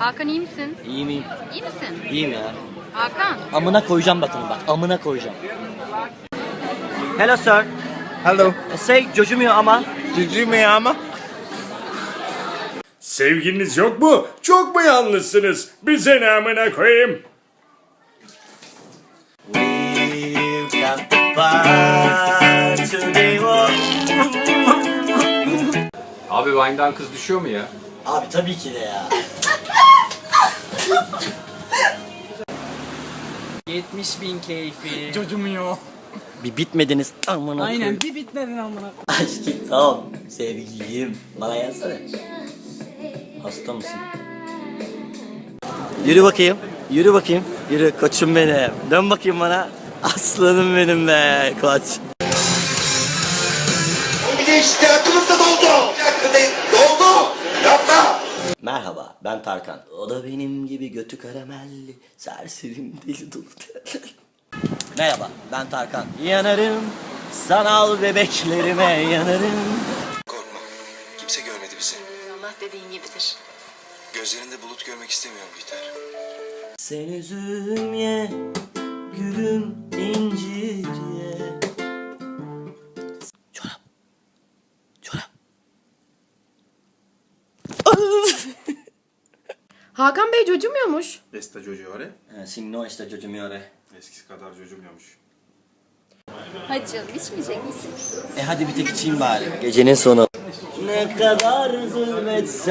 Hakan iyi misin? İyi miyim? İyi misin? İyiyim ya. Hakan. Amına koyacağım bakın bak. Amına koyacağım. Hello sir. Hello. Say Jojumiyo ama. Mi ama? Sevgiliniz yok mu? Çok mu yalnızsınız? Bize ne amına koyayım? Abi Vine'dan kız düşüyor mu ya? Abi tabii ki de ya. 70 bin keyfi. Cocumuyor. Bir bitmediniz. Amına Aynen koyayım. bir bitmedin amına. Aşkım tamam. Sevgilim. Bana gelsene. Hasta mısın? Yürü bakayım. Yürü bakayım. Yürü koçum benim. Dön bakayım bana. Aslanım benim be koç. Bir de işte aklımda doldu. Merhaba ben Tarkan. O da benim gibi götü karamelli. Serserim deli dolu. Merhaba ben Tarkan. Yanarım. Sanal bebeklerime yanarım. Korkma. Kimse görmedi bizi. Allah dediğin gibidir. Gözlerinde bulut görmek istemiyorum Bihter. Sen üzülme gülüm incir Hakan Bey cocumuyormuş. Esta giocare. Eh, Sì, no, sta giocando Eskisi kadar cocumuyormuş. Hadi canım içmeyecek misin? E hadi bir tek içeyim bari. Gecenin sonu. Ne kadar zulmetsem